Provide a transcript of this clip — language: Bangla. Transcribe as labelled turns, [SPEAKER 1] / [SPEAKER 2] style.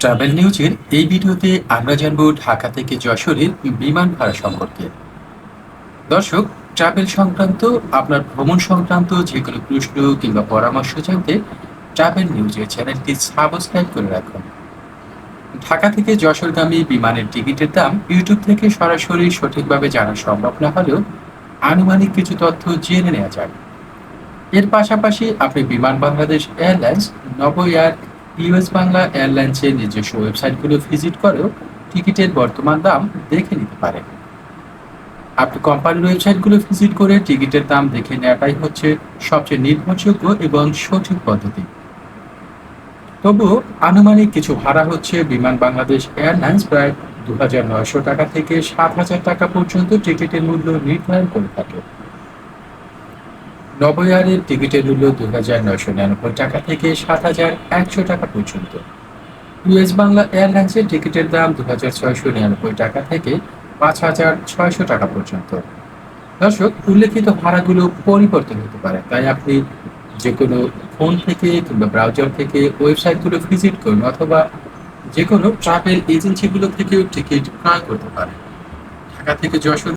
[SPEAKER 1] ট্রাভেল নিউজের এই ভিডিওতে আমরা জানব ঢাকা থেকে যশোরের বিমান ভাড়া সম্পর্কে। দর্শক, ট্রাভেল সংক্রান্ত, আপনার ভ্রমণ সংক্রান্ত যে কোনো প্রশ্ন কিংবা পরামর্শ জানতে ট্রাভেল নিউজের চ্যানেলটি সাবস্ক্রাইব করে রাখুন। ঢাকা থেকে যশোরগামী বিমানের টিকিটের দাম ইউটিউব থেকে সরাসরি সঠিকভাবে জানা সম্ভব না হলেও আনুমানিক কিছু তথ্য জেনে নেওয়া যায় এর পাশাপাশি আপনি Biman Bangladesh airlines Novo air US Bangla এয়ারলাইন্সের নিজস্ব ওয়েবসাইটগুলো ভিজিট করেও টিকিটের বর্তমান দাম দেখে নিতে পারেন। আপনি কোম্পানির ওয়েবসাইটগুলো ভিজিট করে টিকিটের দাম দেখে নেওয়াটাই হচ্ছে সবচেয়ে নির্ভরযোগ্য এবং সঠিক পদ্ধতি। তবুও আনুমানিক কিছু ভাড়া হচ্ছে বিমান বাংলাদেশ এয়ারলাইন্স প্রায় দু হাজার নয়শো টাকা থেকে সাত হাজার টাকা পর্যন্ত টিকিটের মূল্য নির্ধারণ করে থাকে। নবয়ারের টিকিটের মূল্য দু হাজার নয়শো নিরানব্বই টাকা থেকে সাত হাজার একশো টাকা পর্যন্ত। ইউএস বাংলা এয়ারলাইন্সের টিকিটের দাম দু হাজার ছয়শো নিরানব্বই টাকা থেকে পাঁচ হাজার ছয়শো টাকা পর্যন্ত। দর্শক, উল্লেখিত ভাড়াগুলো পরিবর্তন হতে পারে, তাই আপনি যে কোনো ফোন থেকে কিংবা ব্রাউজার থেকে ওয়েবসাইটগুলো ভিজিট করুন অথবা যে কোনো ট্রাভেল এজেন্সিগুলো থেকেও টিকিট ক্রয় করতে পারেন। ঢাকা থেকে যশোর